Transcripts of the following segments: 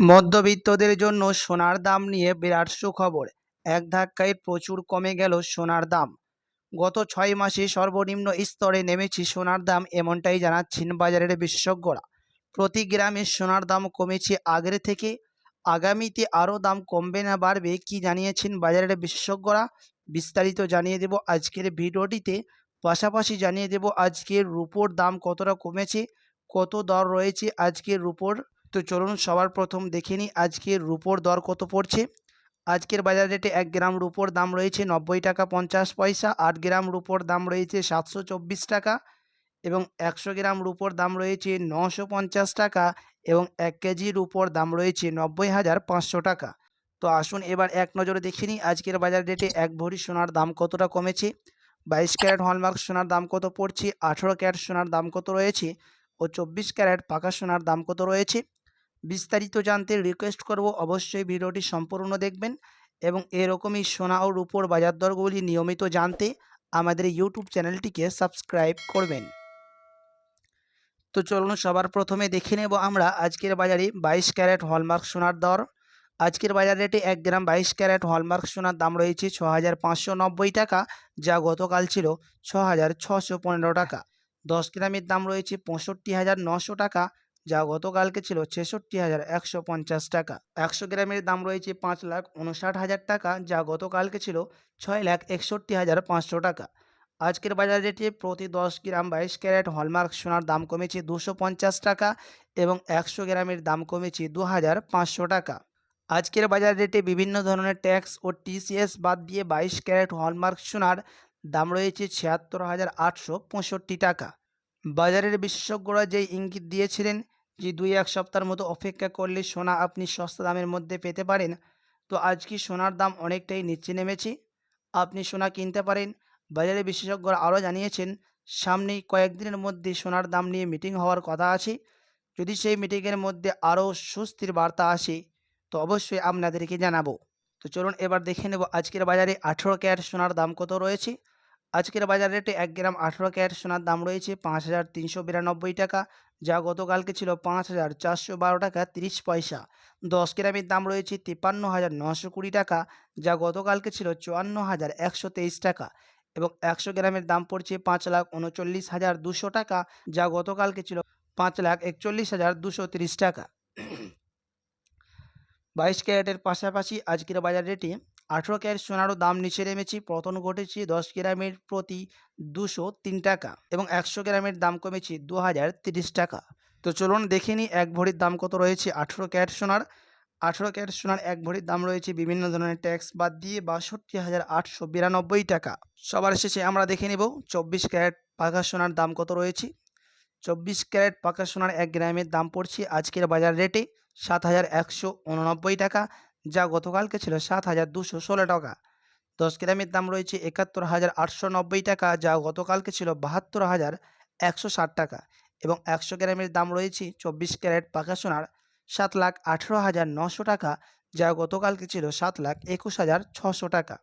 মধ্যবিত্তদের জন্য সোনার দাম নিয়ে বিরাট সুখবর। এক ধাক্কায় প্রচুর কমে গেল সোনার দাম। গত ছয় মাসে সর্বনিম্ন স্তরে নেমেছে সোনার দাম এমনটাই জানাচ্ছেন বাজারের বিশেষজ্ঞরা। প্রতি গ্রামে সোনার দাম কমেছে আগের থেকে। আগামীতে আরও দাম কমবে না বাড়বে কি জানিয়েছেন বাজারের বিশেষজ্ঞরা। বিস্তারিত জানিয়ে দেব আজকের ভিডিওটিতে। পাশাপাশি জানিয়ে দেব আজকের রুপোর দাম কতটা কমেছে, কত দর রয়েছে আজকের রুপোর। তো চলুন সবার প্রথম দেখে নিই আজকের রুপোর দর কত পড়ছে। আজকের বাজার রেটে এক গ্রাম রুপোর দাম রয়েছে নব্বই টাকা পঞ্চাশ পয়সা, আট গ্রাম রুপোর দাম রয়েছে সাতশো চব্বিশ টাকা এবং একশো গ্রাম রুপোর দাম রয়েছে নশো পঞ্চাশ টাকা এবং এক কেজি রুপোর দাম রয়েছে নব্বই হাজার পাঁচশো টাকা। তো আসুন এবার এক নজরে দেখে নিই আজকের বাজার রেটে এক ভরি সোনার দাম কতটা কমেছে। বাইশ ক্যারেট হলমার্ক সোনার দাম কত পড়ছে, আঠেরো ক্যারেট সোনার দাম কত রয়েছে ও চব্বিশ ক্যারেট পাকা সোনার দাম কত রয়েছে। বিস্তারিত জানতে রিকোয়েস্ট করব অবশ্যই ভিডিওটি সম্পূর্ণ দেখবেন এবং এরকমই সোনা ও রূপোর বাজার দরগুলি নিয়মিত জানতে আমাদের ইউটিউব চ্যানেলটিকে সাবস্ক্রাইব করবেন। তো চলুন সবার প্রথমে দেখে নেব আমরা আজকের বাজারে বাইশ ক্যারেট হলমার্ক সোনার দর। আজকের বাজার রেটে এক গ্রাম বাইশ ক্যারেট হলমার্ক সোনার দাম রয়েছে ছ হাজার টাকা, যা গতকাল ছিল ছ টাকা। দশ গ্রামের দাম রয়েছে পঁয়ষট্টি হাজার নশো টাকা যা গতকালকে ছিল ছেষট্টি হাজার একশো পঞ্চাশ টাকা। একশো গ্রামের দাম রয়েছে পাঁচ লাখ উনষাট হাজার টাকা, যা গতকালকে ছিল ছয় লাখ একষট্টি হাজার পাঁচশো টাকা। আজকের বাজার রেটে প্রতি দশ গ্রাম বাইশ ক্যারেট হলমার্ক সোনার দাম কমেছে দুশো পঞ্চাশ টাকা এবং একশো গ্রামের দাম কমেছে দু হাজার পাঁচশো টাকা। আজকের বাজার রেটে বিভিন্ন ধরনের ট্যাক্স ও টিসিএস বাদ দিয়ে বাইশ ক্যারেট হলমার্ক সোনার দাম রয়েছে ছিয়াত্তর হাজার আটশো পঁয়ষট্টি টাকা। বাজারের বিশেষজ্ঞরা যে ইঙ্গিত দিয়েছিলেন যে দুই এক সপ্তাহের মতো অপেক্ষা করলে সোনা আপনি সস্তা দামের মধ্যে পেতে পারেন। তো আজকে সোনার দাম অনেকটাই নিচে নেমেছে? আপনি সোনা কিনতে পারেন। বাজারে বিশেষজ্ঞরা আরও জানিয়েছেন, সামনেই কয়েকদিনের মধ্যে সোনার দাম নিয়ে মিটিং হওয়ার কথা আছে। যদি সেই মিটিংয়ের মধ্যে আরও সুস্থির বার্তা আসে, তো অবশ্যই আপনাদেরকে জানাব। তো চলুন এবার দেখে নেব আজকের বাজারে আঠেরো ক্যারেট সোনার দাম কত রয়েছে। আজকের বাজার রেটে এক গ্রাম আঠেরো ক্যারেট সোনার দাম রয়েছে পাঁচ হাজার তিনশো বিরানব্বই টাকা, যা গতকালকে ছিল পাঁচ হাজার চারশো বারো টাকা তিরিশ পয়সা। দশ গ্রামের দাম রয়েছে তিপ্পান্ন হাজার নশো কুড়ি টাকা, যা গতকালকে ছিল চুয়ান্ন হাজার একশো তেইশ টাকা। এবং একশো গ্রামের দাম পড়ছে পাঁচ লাখ উনচল্লিশ হাজার দুশো টাকা, যা গতকালকে ছিল পাঁচ লাখ একচল্লিশ হাজার দুশো তিরিশ টাকা। বাইশ ক্যারেটের পাশাপাশি আজকের বাজার রেটে আঠেরো ক্যারেট সোনারও দাম নিচে নেমেছে। পতন ঘটেছে দশ গ্রামের প্রতি দুশো তিন টাকা এবং একশো গ্রামের দাম কমেছে দু হাজার তিরিশ টাকা। তো চলুন দেখে নিই এক ভরির দাম কত রয়েছে আঠেরো ক্যারেট সোনার। আঠেরো ক্যারেট সোনার এক ভরির দাম রয়েছে বিভিন্ন ধরনের ট্যাক্স বাদ দিয়ে বাষট্টি হাজার আটশো বিরানব্বই টাকা। সবার শেষে আমরা দেখে নেব চব্বিশ ক্যারেট পাকা সোনার দাম কত রয়েছে। চব্বিশ ক্যারেট পাকা সোনার এক গ্রামের দাম পড়ছে আজকের বাজার রেটে সাত হাজার একশো উননব্বই টাকা। যা গতকালকে ছিল সাত হাজার দুশো ষোলো টাকা। দশ গ্রামের দাম রয়েছে একাত্তর হাজার আটশো নব্বই টাকা, যা গতকালকে ছিল বাহাত্তর হাজার একশো ষাট টাকা এবং একশো গ্রামের দাম রয়েছে চব্বিশ ক্যারেট পাকা সোনার সাত লাখ আঠেরো হাজার নশো টাকা, যা গতকালকে ছিল সাত লাখ একুশ হাজার ছশো টাকা।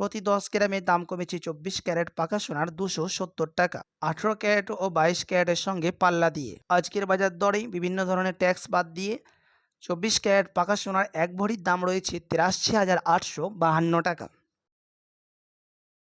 প্রতি দশ গ্রামের দাম কমেছে চব্বিশ ক্যারেট পাকা সোনার দুশো সত্তর টাকা, আঠেরো ক্যারেট ও বাইশ ক্যারেটের সঙ্গে পাল্লা দিয়ে। আজকের বাজার দরে বিভিন্ন ধরনের ট্যাক্স বাদ দিয়ে চব্বিশ ক্যারেট পাকা সোনার এক ভরির দাম রয়েছে তিরাশি হাজার আটশো বাহান্ন টাকা।